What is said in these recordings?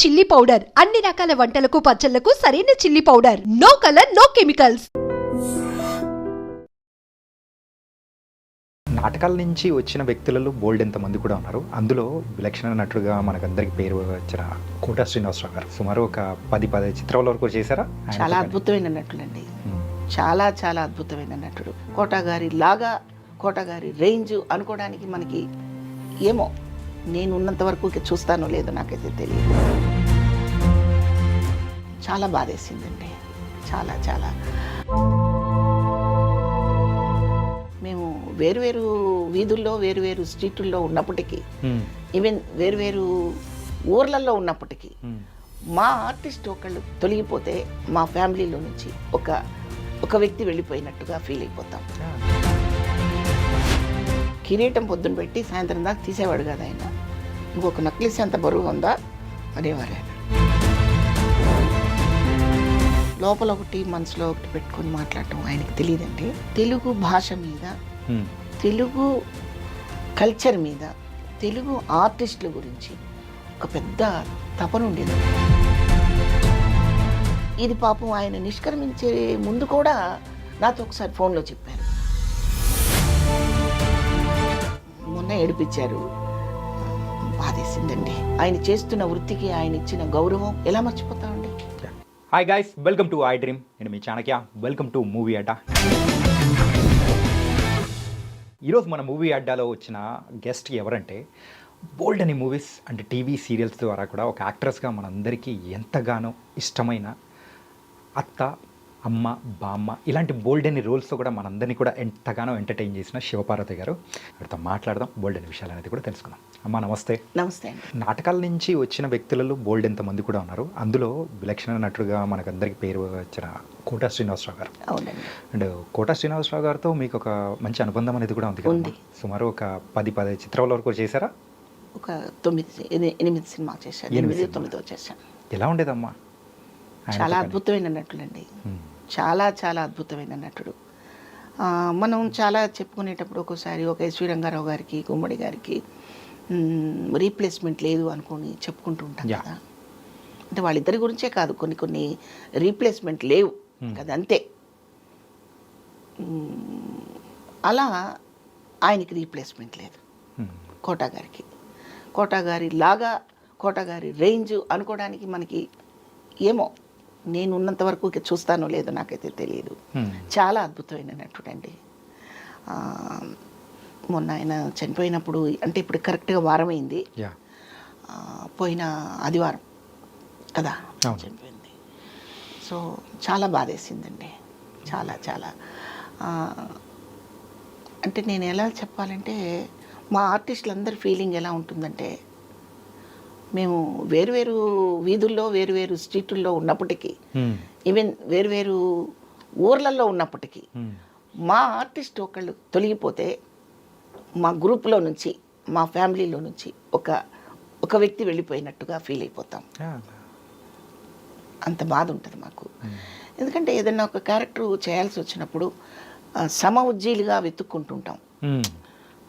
Chilli powder. అన్ని రకాల వంటలకు పచ్చళ్ళకు సరైన chilli powder. No colour no chemicals. నాటకాల నుంచి వచ్చిన వ్యక్తులలో బోల్డ్ ఎంతమంది కూడా ఉన్నారు. అందులో విలక్షణ నటుడుగా మనకందరికి పేరు వచ్చిన కోట శ్రీనివాసరావు గారు. సుమారు ఒక పది పది చిత్రాల వరకు చేశారా? చాలా? అద్భుతమైన నటులండి. చాలా చాలా అద్భుతమైన నటుడు. కోట గారి లాగా కోట గారి రేంజ్ అనుకోవడానికి మనకి ఏమో నేను ఉన్నంత వరకు చూస్తానో లేదో నాకైతే తెలియదు. చాలా బాధేసిందండి. చాలా చాలా. మేము వేరువేరు వీధుల్లో వేరువేరు స్ట్రీటుల్లో ఉన్నప్పటికీ. ఈవెన్ వేరువేరు ఊర్లలో ఉన్నప్పటికీ. మా ఆర్టిస్ట్ ఒకళ్ళు తొలగిపోతే మా ఫ్యామిలీలో నుంచి ఒక ఒక వ్యక్తి వెళ్ళిపోయినట్టుగా ఫీల్ అయిపోతాం. కిరీటం పొద్దున పెట్టి సాయంత్రం దాకా తీసేవాడు కదా ఆయన. ఇంకొక నక్లిస్ అంత బరువు ఉందా? అనేవారు ఆయన. లోపల ఒకటి మనసులో ఒకటి పెట్టుకొని మాట్లాడటం ఆయనకి తెలియదండి. తెలుగు భాష మీద. తెలుగు కల్చర్ మీద తెలుగు ఆర్టిస్టుల గురించి ఒక పెద్ద తపన ఉండేది. ఇది పాపం ఆయన నిష్క్రమించే ముందు కూడా నాతో ఒకసారి ఫోన్లో చెప్పారు. మొన్న ఏడిపించారు. బాధేసిందండి. ఆయన చేస్తున్న వృత్తికి ఆయన ఇచ్చిన గౌరవం ఎలా మర్చిపోతామండి? Hi guys welcome to I dream నేను మీ చాణక్య. వెల్కమ్ టు మూవీ అడ్డా ఈరోజు మన మూవీ అడ్డాలో వచ్చిన గెస్ట్ ఎవరంటే బోల్డ్ అని మూవీస్ అంటే టీవీ సీరియల్స్ ద్వారా కూడా ఒక యాక్ట్రెస్గా మనందరికీ ఎంతగానో ఇష్టమైన అత్త అమ్మ బామ్మ ఇలాంటి బోల్డ్ అని రోల్స్తో కూడా మనందరినీ కూడా ఎంతగానో ఎంటర్టైన్ చేసిన శివపార్వతి గారు. వారితో మాట్లాడదాం బోల్డ్ అని విషయాలు అనేది కూడా తెలుసుకుందాం. అమ్మ నమస్తే. నమస్తే నాటకాల నుంచి వచ్చిన వ్యక్తులలో బోల్డ్ ఎంతమంది కూడా ఉన్నారు. అందులో విలక్షణ నటుడుగా మనకందరికి పేరు వచ్చిన కోట శ్రీనివాసరావు గారు. అండ్ కోట శ్రీనివాసరావు గారితో మీకు ఒక మంచి అనుబంధం అనేది కూడా ఉంది. సుమారు ఒక పది పది చిత్రాల వరకు చేశారా? ఒక తొమ్మిది ఎని- ఎనిమిది సినిమా చేశాను. ఎనిమిది. తొమ్మిదో చేశాను ఎలా ఉండేదమ్మా? చాలా? అద్భుతమైన నటులండి. చాలా చాలా అద్భుతమైన నటుడు. మనం చాలా చెప్పుకునేటప్పుడు ఒక్కోసారి ఒక ఎస్వి రంగారావు గారికి గుమ్మడి గారికి రీప్లేస్మెంట్ లేదు అనుకొని చెప్పుకుంటూ ఉంటాం. కదా. అంటే వాళ్ళిద్దరి గురించే కాదు కొన్ని కొన్ని రీప్లేస్మెంట్ లేవు. కదా అంతే. అలా ఆయనకి రీప్లేస్మెంట్ లేదు. కోటా గారికి. కోటా గారి లాగా కోటా గారి రేంజ్ అనుకోవడానికి మనకి ఏమో నేను ఉన్నంత వరకు చూస్తానో లేదో నాకైతే తెలియదు ఉమ్, చాలా అద్భుతమైన నటుడండి. ఆ, మొన్న ఆయన చనిపోయినప్పుడు అంటే ఇప్పుడు కరెక్ట్గా వారమైంది. యా. ఆ, పోయిన ఆదివారం కదా. చనిపోయింది. సో చాలా బాధేసిందండి. చాలా చాలా. అంటే నేను ఎలా చెప్పాలంటే మా ఆర్టిస్టులందరి ఫీలింగ్ ఎలా ఉంటుందంటే మేము వేరువేరు వీధుల్లో వేరువేరు స్ట్రీటుల్లో ఉన్నప్పటికీ ఈవెన్ వేరువేరు ఊర్లలో ఉన్నప్పటికీ మా ఆర్టిస్ట్ ఒకళ్ళు తొలగిపోతే మా గ్రూప్లో నుంచి మా ఫ్యామిలీలో నుంచి ఒక ఒక వ్యక్తి వెళ్ళిపోయినట్టుగా ఫీల్ అయిపోతాం. అంత బాధ ఉంటుంది మాకు. ఎందుకంటే ఏదైనా ఒక క్యారెక్టర్ చేయాల్సి వచ్చినప్పుడు సమ ఉజ్జీలుగా వెతుక్కుంటుంటాం.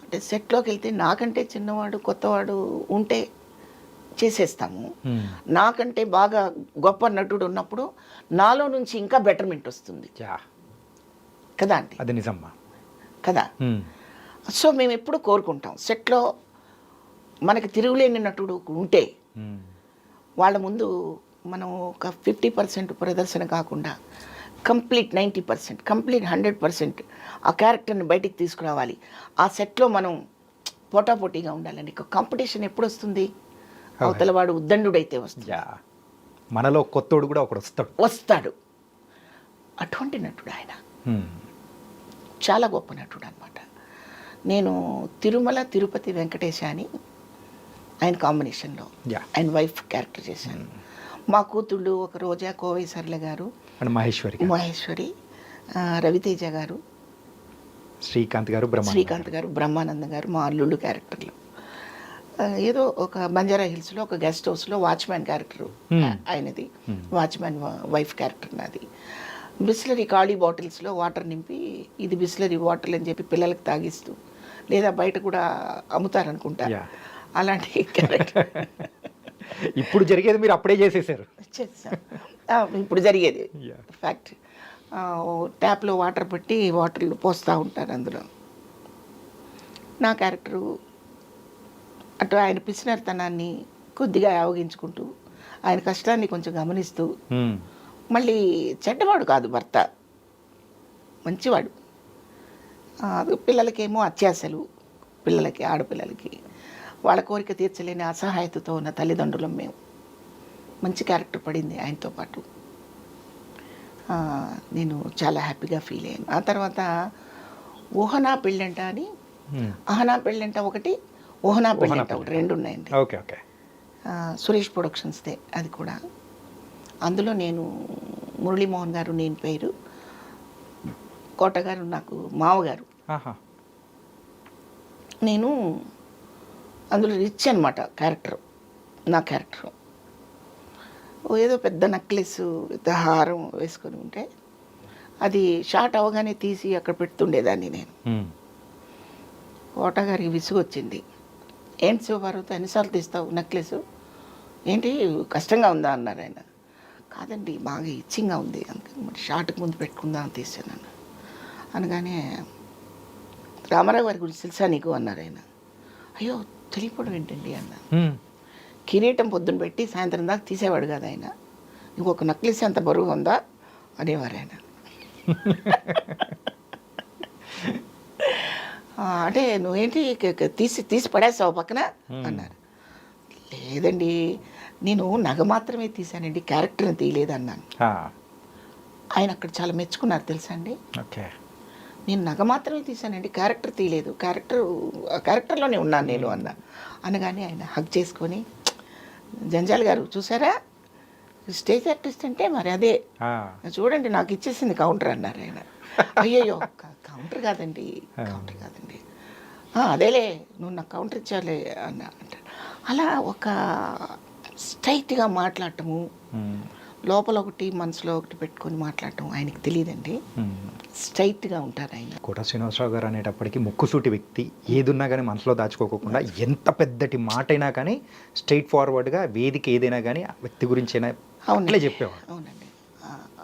అంటే సెట్లోకి వెళ్తే నాకంటే చిన్నవాడు కొత్తవాడు ఉంటే చేసేస్తాము. నాకంటే బాగా గొప్ప నటుడు ఉన్నప్పుడు నాలో నుంచి ఇంకా బెటర్మెంట్ వస్తుంది. కదా అండి? అది నిజమ్మా. కదా? సో మేము ఎప్పుడు కోరుకుంటాం. సెట్లో మనకి తిరుగులేని నటుడు ఉంటే వాళ్ళ ముందు మనం ఒక ఫిఫ్టీ పర్సెంట్ ప్రదర్శన కాకుండా complete ninety percent complete hundred percent ఆ క్యారెక్టర్ని బయటికి తీసుకురావాలి. ఆ సెట్లో మనం పోటాపోటీగా ఉండాలని కాంపిటీషన్ ఎప్పుడు వస్తుంది? అవతల వాడు ఉద్దండుడైతే వస్తుంది యా. మనలో కొత్తోడు కూడా ఒకడు వస్తాడు. వస్తాడు. అటువంటి నటుడు ఆయన. చాలా గొప్ప నటుడు అనమాట నేను తిరుమల తిరుపతి వెంకటేశ అని ఆయన కాంబినేషన్లో. ఆయన వైఫ్ క్యారెక్టర్ చేశాను. మా కూతుళ్ళు ఒక రోజా కోవై సర్ల గారు అండ్ మహేశ్వరి మహేశ్వరి రవితేజ గారు శ్రీకాంత్ గారు. శ్రీకాంత్ గారు బ్రహ్మానందం గారు మా అల్లుళ్ళు క్యారెక్టర్లు. ఏదో ఒక బంజారా హిల్స్లో ఒక గెస్ట్ హౌస్లో వాచ్మ్యాన్ క్యారెక్టర్. ఆయనది. వాచ్మ్యాన్ వైఫ్ క్యారెక్టర్ నాది. బిస్లరీ ఖాళీ బాటిల్స్లో వాటర్ నింపి ఇది బిస్లరీ వాటర్ అని చెప్పి పిల్లలకి తాగిస్తూ లేదా బయట కూడా అమ్ముతారనుకుంటా. అలాంటి క్యారెక్టర్. ఇప్పుడు జరిగేది మీరు అప్పుడే చేసేసారు. ఇప్పుడు జరిగేది. ఫ్యాక్ట్ ట్యాప్లో వాటర్ పెట్టి వాటర్లు పోస్తూ ఉంటారు అందులో. నా క్యారెక్టరు అటు ఆయన పిసినర్తనాన్ని కొద్దిగా ఆవగించుకుంటూ ఆయన కష్టాన్ని కొంచెం గమనిస్తూ. మళ్ళీ చెడ్డవాడు కాదు భర్త. మంచివాడు. పిల్లలకేమో అత్యాశలు పిల్లలకి ఆడపిల్లలకి. వాళ్ళ కోరిక తీర్చలేని అసహాయతతో ఉన్న తల్లిదండ్రులం మేము. మంచి క్యారెక్టర్ పడింది ఆయనతో పాటు. నేను చాలా హ్యాపీగా ఫీల్ అయ్యాను. ఆ తర్వాత ఊహనా పెళ్ళంట అని. అహనా పెళ్ళంట ఒకటి పెళ్ళంట పెళ్ళంట. ఒకటి రెండు ఉన్నాయండి ఓకే. ఓకే సురేష్ ప్రొడక్షన్స్దే అది కూడా. అందులో నేను మురళీమోహన్ గారు నేను పేరు కోట గారు నాకు మావగారు నేను అందులో రిచ్ అనమాట క్యారెక్టర్ నా క్యారెక్టర్. ఏదో పెద్ద నెక్లెస్ పెద్ద హారం వేసుకొని ఉంటే అది షార్ట్ అవగానే తీసి అక్కడ పెడుతుండేదాన్ని నేను. మ్మ్. కోట గారికి విసుగు వచ్చింది ఏంటి శివపార్వతి ఎన్నిసార్లు తీస్తావు నెక్లెస్? ఏంటి? కష్టంగా ఉందా? అన్నారు ఆయన. కాదండి బాగా ఇచ్చింగ్గా ఉంది. అందుకని షార్ట్కి ముందు పెట్టుకుందాం అని తీసాను అనగానే రామారావు గారి గురించి తెలుసా నీకు? అన్నారు ఆయన. అయ్యో తెలియపోవడం ఏంటండి? అన్న. కిరీటం పొద్దున పెట్టి సాయంత్రం దాకా తీసేవాడు కదా ఆయన. ఇంకొక నక్లెస్ ఎంత బరువు ఉందా? అనేవారు ఆయన. అంటే నువ్వేంటి తీసి తీసి పడేస్తావు పక్కన? అన్నారు. లేదండి నేను నగ మాత్రమే తీశానండి క్యారెక్టర్ని తీయలేదు అన్నాను ఆయన అక్కడ చాలా మెచ్చుకున్నారు తెలుసా అండి? ఓకే. నేను నగ మాత్రమే తీశానండి క్యారెక్టర్ తీయలేదు. క్యారెక్టర్ క్యారెక్టర్లోనే ఉన్నాను నేను అన్న. అనగానే ఆయన హగ్ చేసుకొని జంజాల్ గారు చూసారా? స్టేజ్ ఆర్టిస్ట్ అంటే మరి అదే. చూడండి నాకు ఇచ్చేసింది కౌంటర్ అన్నారు ఆయన. అయ్యయ్యో కౌంటర్ కాదండి కౌంటర్ కాదండి. "ఆ, అదేలే నువ్వు నాకు కౌంటర్ ఇచ్చాలే అన్న అంటారు అలా ఒక స్ట్రైట్గా మాట్లాడటము. లోపల ఒకటి మనసులో ఒకటి పెట్టుకొని మాట్లాడటం ఆయనకి తెలియదండి. స్ట్రైట్గా ఉంటారు ఆయన. కోట శ్రీనివాసరావు గారు అనేటప్పటికి ముక్కుసూటి వ్యక్తి ఏదున్నా కానీ మనసులో దాచుకోకుండా ఎంత పెద్దటి మాట అయినా కానీ స్ట్రైట్ ఫార్వర్డ్గా వేదిక ఏదైనా కానీ వ్యక్తి గురించి అయినా అవును. చెప్పేవాడు. అవునండి.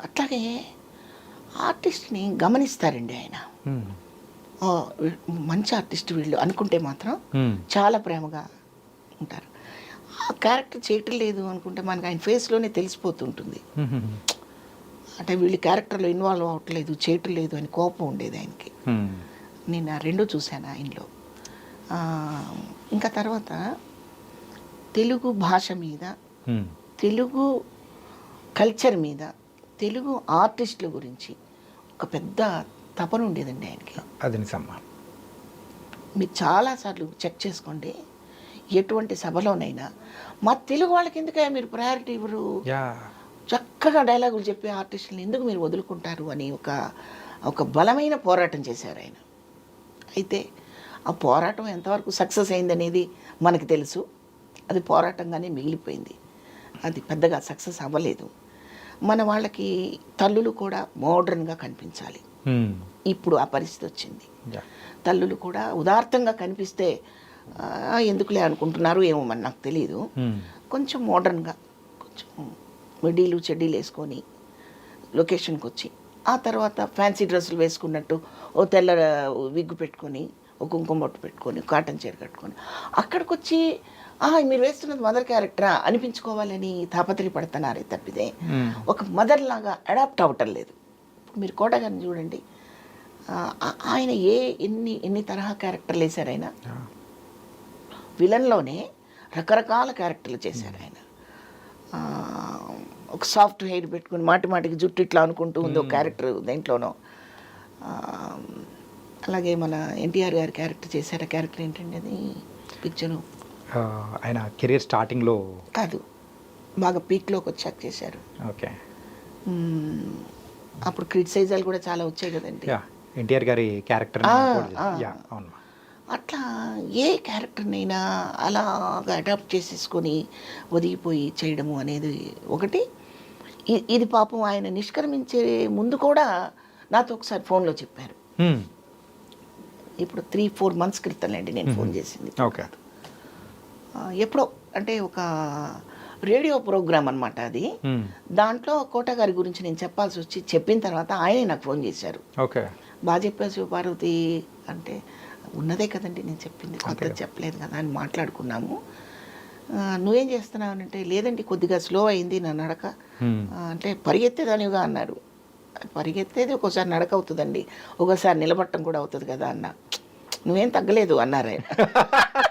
అట్లాగే ఆర్టిస్ట్ని గమనిస్తారండి ఆయన మ్మ్. "ఓ, వీ- మంచి ఆర్టిస్ట్ వీళ్ళు అనుకుంటే మాత్రం. చాలా ప్రేమగా ఉంటారు ఆ క్యారెక్టర్ చేయటం లేదు అనుకుంటే మనకు ఆయన ఫేస్లోనే తెలిసిపోతుంటుంది. అంటే వీళ్ళు క్యారెక్టర్లో ఇన్వాల్వ్ అవ్వట్లేదు చేయటం లేదు అని కోపం ఉండేది ఆయనకి. నేను ఆ రెండూ చూశాను ఆయనలో ఇంకా తర్వాత తెలుగు భాష మీద. తెలుగు కల్చర్ మీద తెలుగు ఆర్టిస్టుల గురించి ఒక పెద్ద తపన ఉండేదండి ఆయనకి. అది నిజమ్మా మీరు చాలాసార్లు చెక్ చేసుకోండి ఎటువంటి సభలోనైనా. మా తెలుగు వాళ్ళకి ఎందుకయ్యా మీరు ప్రయారిటీ ఇవ్వరు? చక్కగా డైలాగులు చెప్పే ఆర్టిస్టులను ఎందుకు మీరు వదులుకుంటారు అని ఒక ఒక బలమైన పోరాటం చేశారు ఆయన. అయితే ఆ పోరాటం ఎంతవరకు సక్సెస్ అయిందనేది మనకి తెలుసు. అది పోరాటంగానే మిగిలిపోయింది. అది పెద్దగా సక్సెస్ అవ్వలేదు. మన వాళ్ళకి తల్లులు కూడా మోడ్రన్గా కనిపించాలి. ఇప్పుడు ఆ పరిస్థితి వచ్చింది తల్లులు కూడా ఉదార్థంగా కనిపిస్తే ఎందుకులే అనుకుంటున్నారు ఏమో మరి నాకు తెలియదు. కొంచెం మోడర్న్గా కొంచెం మిడీలు చెడ్డీలు వేసుకొని లొకేషన్కి వచ్చి ఆ తర్వాత ఫ్యాన్సీ డ్రెస్సులు వేసుకున్నట్టు ఓ తెల్ల విగ్గు పెట్టుకొని ఓ కుంకుమ బొట్టు పెట్టుకొని కాటన్ చీర కట్టుకొని అక్కడికి వచ్చి "ఆ, మీరు వేస్తున్నది మదర్ క్యారెక్టరా అనిపించుకోవాలని తాపత్రయపడుతున్నారే తప్పితే. ఒక మదర్ లాగా అడాప్ట్ అవ్వటం లేదు. ఇప్పుడు మీరు కోట గారిని చూడండి ఆయన ఏ ఎన్ని ఎన్ని తరహా క్యారెక్టర్లు వేశారు ఆయన. విలన్లోనే రకరకాల క్యారెక్టర్లు చేశారు ఆయన. ఒక సాఫ్ట్ హెయిర్ పెట్టుకుని మాటి మాటికి జుట్టు ఇట్లా అనుకుంటూ ఉంది ఒక క్యారెక్టర్ దేంట్లోనో. అలాగే మన ఎన్టీఆర్ గారి క్యారెక్టర్ చేశారు. ఆ క్యారెక్టర్ ఏంటండి అది? పిక్చరు ఆయన కెరీర్ స్టార్టింగ్లో కాదు బాగా పీక్లోకి వచ్చాక చేశారు. ఓకే. అప్పుడు క్రిటిసైజాలు కూడా చాలా వచ్చాయి కదండి. ఎన్టీఆర్ గారి క్యారెక్టర్ అవును. అట్లా ఏ క్యారెక్టర్నైనా అలాగా అడాప్ట్ చేసేసుకొని ఒదిగిపోయి చేయడము అనేది ఒకటి. ఇది పాపం ఆయన నిష్క్రమించే ముందు కూడా నాతో ఒకసారి ఫోన్లో చెప్పారు. ఇప్పుడు త్రీ ఫోర్ మంత్స్ క్రితం అండి నేను ఫోన్ చేసింది. ఓకే. ఎప్పుడో అంటే ఒక రేడియో ప్రోగ్రామ్ అనమాట అది. దాంట్లో కోట గారి గురించి నేను చెప్పాల్సి వచ్చి చెప్పిన తర్వాత ఆయనే నాకు ఫోన్ చేశారు. ఓకే. బాగా చెప్పావు శివపార్వతి అంటే ఉన్నదే కదండి నేను చెప్పింది కొత్త. చెప్పలేదు కదా అని మాట్లాడుకున్నాము. నువ్వేం చేస్తున్నావు అని అంటే లేదండి కొద్దిగా స్లో అయింది నా నడక అంటే పరిగెత్తేదానివిగా అన్నారు. పరిగెత్తేది ఒకసారి నడక అవుతుందండి. ఒకసారి నిలబట్టం కూడా అవుతుంది కదా అన్న. నువ్వేం తగ్గలేదు అన్నారు ఆయన.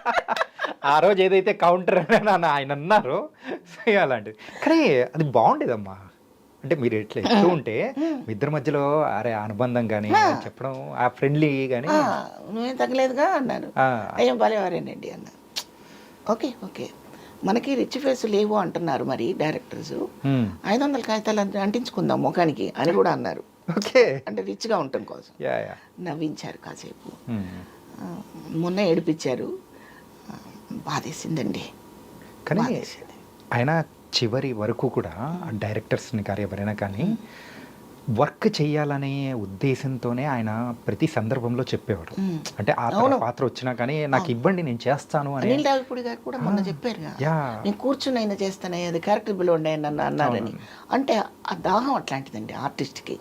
ఆ రోజు ఏదైతే కౌంటర్ అని ఆయన అన్నారో. అలాంటిది. కానీ అది బాగుండేదమ్మా. అంటే మీరు ఎట్లా ఎక్కువ ఉంటే మీ ఇద్దరి మధ్యలో అరే అనుబంధం కానీ చెప్పడం ఆ ఫ్రెండ్లీ కానీ "ఆ, నువ్వేం తగ్గలేదుగా అన్నారు. అయ్యో భలేవారేనండి అన్న. Okay okay. మనకి రిచ్ ఫేస్ లేవు అంటున్నారు మరి డైరెక్టర్స్ ఐదు వందల కాగితాలు అంట- అంటించుకుందాం ముఖానికి అని కూడా అన్నారు. ఓకే. అంటే రిచ్గా ఉండటం కోసం. Yeah yeah. నవ్వించారు కాసేపు. మొన్న ఏడిపించారు. బాధేసిందండి. కానీ ఆయన చివరి వరకు కూడా డైరెక్టర్స్ని కానీ ఎవరైనా కానీ వర్క్ చేయాలనే ఉద్దేశంతోనే ఆయన ప్రతి సందర్భంలో చెప్పేవాడు. అంటే ఆ. పాత్ర వచ్చినా కానీ నాకు ఇవ్వండి నేను చేస్తాను అని అనిల్ రావిపూడి గారు కూడా మొన్న చెప్పారుగా యా. నేను కూర్చుని అయినా చేస్తానే అది క్యారెక్టర్ అని నన్ను అన్నారని. అంటే ఆ దాహం అట్లాంటిదండి ఆర్టిస్ట్కి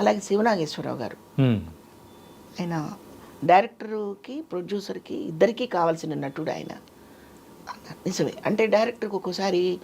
అలాగే శివనాగేశ్వరరావు గారు. ఆయన డైరెక్టర్కి ప్రొడ్యూసర్కి ఇద్దరికీ కావాల్సిన నటుడు ఆయన. నిజమే. అంటే డైరెక్టర్కి ఒక్కోసారి